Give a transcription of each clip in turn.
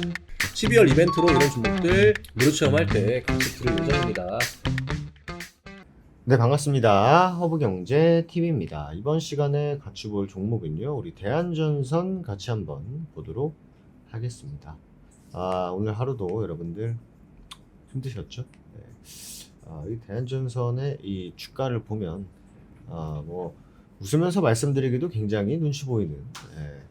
12월 이벤트로 이런 종목들 무료 체험할 때 같이 들을 예정입니다. 네, 반갑습니다. 허브경제 TV입니다. 이번 시간에 같이 볼 종목은요, 우리 대한전선 같이 한번 보도록 하겠습니다. 아, 오늘 하루도 여러분들 힘드셨죠? 네. 아, 이 대한전선의 이 주가를 보면, 아, 뭐, 웃으면서 말씀드리기도 굉장히 눈치 보이는, 예,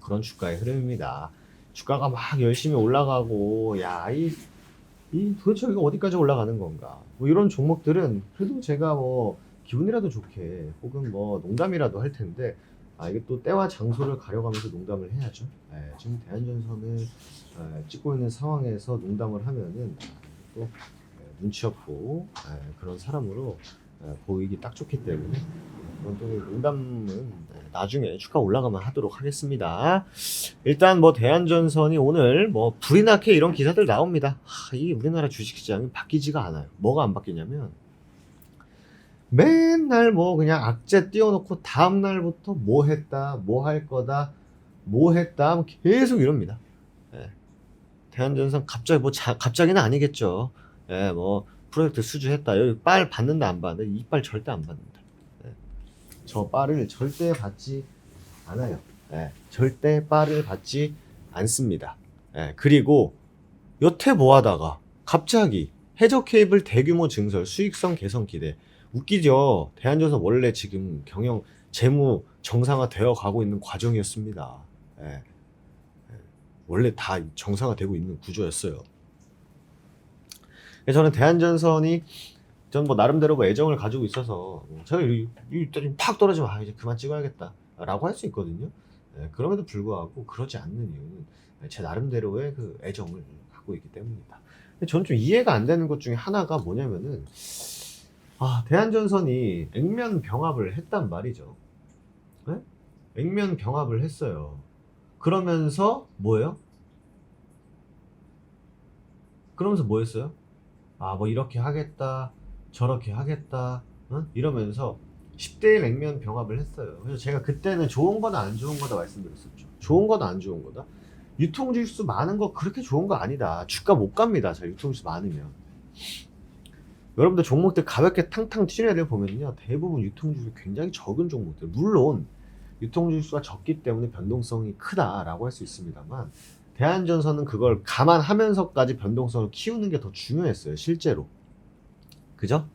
그런 주가의 흐름입니다. 주가가 막 열심히 올라가고, 야, 이 이 도대체 이거 어디까지 올라가는 건가? 뭐 이런 종목들은 그래도 제가 뭐 기분이라도 좋게 혹은 뭐 농담이라도 할 텐데 아 이게 또 때와 장소를 가려가면서 농담을 해야죠. 예, 지금 대한전선을 예, 찍고 있는 상황에서 농담을 하면은 또 예, 눈치 없고 예, 그런 사람으로 예, 보이기 딱 좋기 때문에 또 농담은 예, 나중에 주가 올라가면 하도록 하겠습니다. 일단 뭐 대한전선이 오늘 뭐 불이 나게 이런 기사들 나옵니다. 하, 이 우리나라 주식시장이 바뀌지가 않아요. 뭐가 안 바뀌냐면 맨날 뭐 그냥 악재 띄워놓고 다음 날부터 뭐 했다, 뭐 할 거다, 뭐 했다, 뭐 계속 이럽니다. 예. 대한전선 갑자기 뭐 자, 갑자기는 아니겠죠. 예, 뭐 프로젝트 수주했다. 여기 빨 받는다 안 받는다. 이빨 절대 안 받는다. 예. 저 빨을 절대 받지 않아요. 예, 절대 빨을 받지 않습니다. 예, 그리고 여태 뭐 하다가 갑자기 해저 케이블 대규모 증설 수익성 개선 기대 웃기죠. 대한전선 원래 지금 경영 재무 정상화 되어 가고 있는 과정이었습니다. 예, 예, 원래 다 정상화 되고 있는 구조였어요. 저는 대한전선이 전 뭐 나름대로 뭐 애정을 가지고 있어서 뭐 제가 이, 이, 팍 떨어지면 아 이제 그만 찍어야겠다라고 할 수 있거든요. 예, 그럼에도 불구하고 그러지 않는 이유는 제 나름대로의 그 애정을 갖고 있기. 근데 저는 좀 이해가 안 되는 것 중에 하나가 뭐냐면은 아 대한전선이 액면 병합을 했단 말이죠. 예? 액면 병합을 했어요. 그러면서 뭐예요? 그러면서 뭐 했어요? 아 뭐 이렇게 하겠다 저렇게 하겠다 어? 이러면서 10대1 액면 병합을 했어요. 그래서 제가 그때는 좋은 거나 안 좋은 거다 말씀드렸었죠. 좋은 거나 안 좋은 거다. 유통주수 많은 거 그렇게 좋은 거 아니다. 주가 못 갑니다. 자, 유통주수 많으면. 여러분들 종목들 가볍게 탕탕 애들 보면요. 대부분 유통주수 굉장히 적은 종목들. 물론 유통주수가 적기 때문에 변동성이 크다라고 할 수 있습니다만 대한전선은 그걸 감안하면서까지 변동성을 키우는 게 더 중요했어요. 실제로. 그죠?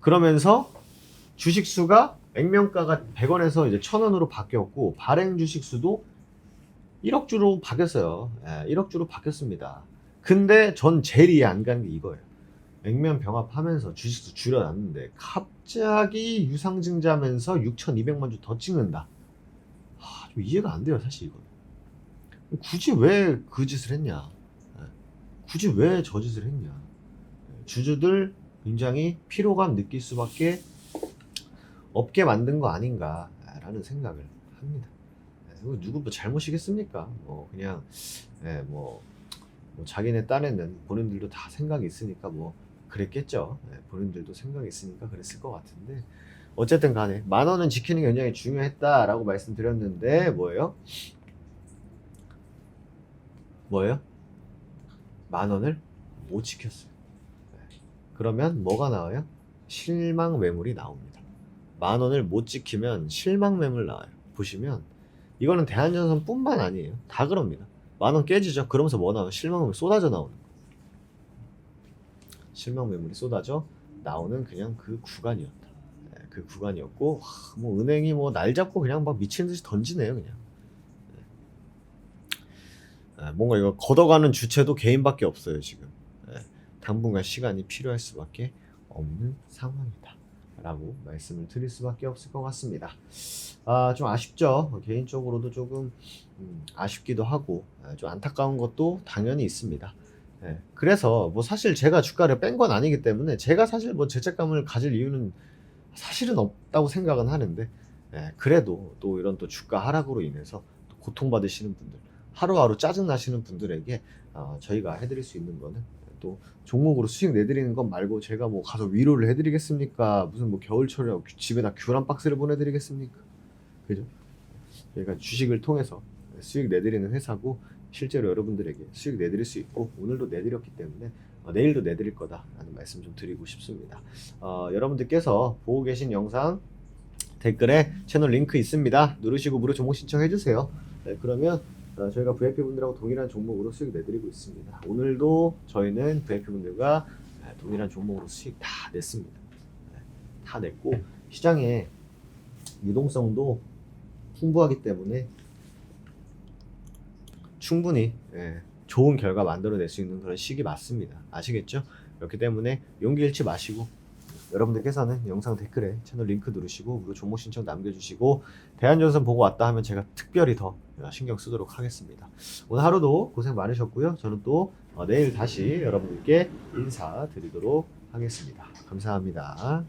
그러면서 주식 수가 액면가가 100원에서 이제 1000원으로 바뀌었고 발행 주식 수도 1억 주로 바뀌었어요. 예, 1억 주로 바뀌었습니다. 근데 전 제일 이해 안 가는 게 이거예요. 액면 병합하면서 주식 수 줄여놨는데 갑자기 유상증자면서 6,200만 주 더 찍는다. 하, 좀 이해가 안 돼요, 사실 이건. 굳이 왜 그 짓을 했냐? 예, 굳이 왜 저 짓을 했냐? 예, 주주들 굉장히 피로감 느낄 수밖에 없게 만든 거 아닌가라는 생각을 합니다. 예, 이거 누구 뭐 잘못이겠습니까? 뭐 그냥 예, 뭐, 뭐 자기네 딴에는 본인들도 다 생각이 있으니까 뭐 그랬겠죠. 예, 본인들도 생각이 있으니까 그랬을 것 같은데 어쨌든 간에 만 원은 지키는 게 굉장히 중요했다라고 말씀드렸는데 뭐예요? 뭐예요? 만 원을 못 지켰어요. 예. 그러면 뭐가 나와요? 실망 매물이 나옵니다. 만 원을 못 지키면 실망 매물 나와요. 보시면 이거는 대한전선뿐만 아니에요. 다 그럽니다. 만 원 깨지죠. 그러면서 뭐 나와요? 실망 매물 쏟아져 나오는 거. 실망 매물이 쏟아져 나오는 그냥 그 구간이었다. 네, 그 구간이었고 하, 뭐 은행이 뭐 날 잡고 그냥 막 미친 듯이 던지네요, 그냥. 네. 네, 뭔가 이거 걷어가는 주체도 개인밖에 없어요, 지금. 네, 당분간 시간이 필요할 수밖에 없는 상황이다. 라고 말씀을 드릴 수밖에 없을 것 같습니다. 아, 좀 아쉽죠. 개인적으로도 조금 음, 아쉽기도 하고 아, 좀 안타까운 것도 당연히 있습니다. 예, 그래서 뭐 사실 제가 주가를 뺀 건 아니기 때문에 제가 사실 뭐 죄책감을 가질 이유는 사실은 없다고 생각은 하는데 예, 그래도 또 이런 또 주가 하락으로 인해서 또 고통받으시는 분들 하루하루 짜증 나시는 분들에게 어, 저희가 해드릴 수 있는 거는 또 종목으로 수익 내드리는 것 말고 제가 뭐 가서 위로를 해드리겠습니까? 무슨 뭐 겨울철에 집에다 귤 한 박스를 보내드리겠습니까? 그죠? 저희가 주식을 통해서 수익 내드리는 회사고 실제로 여러분들에게 수익 내드릴 수 있고 오늘도 내드렸기 때문에 어, 내일도 내드릴 거다라는 말씀 좀 드리고 싶습니다. 어, 여러분들께서 보고 계신 영상 댓글에 채널 링크 있습니다. 누르시고 무료 종목 신청해 주세요. 네, 그러면 어, 저희가 VIP 분들하고 동일한 종목으로 수익 내드리고 있습니다. 오늘도 저희는 VIP 분들과 네, 동일한 종목으로 수익 다 냈습니다. 네, 다 냈고 시장에 유동성도 풍부하기 때문에 충분히 예, 좋은 결과 만들어낼 수 있는 그런 시기 맞습니다. 아시겠죠? 그렇기 때문에 용기 잃지 마시고 여러분들께서는 영상 댓글에 채널 링크 누르시고 무료 종목 신청 남겨주시고 대한전선 보고 왔다 하면 제가 특별히 더 신경 쓰도록 하겠습니다. 오늘 하루도 고생 많으셨고요. 저는 또 어, 내일 다시 여러분들께 인사드리도록 하겠습니다. 감사합니다.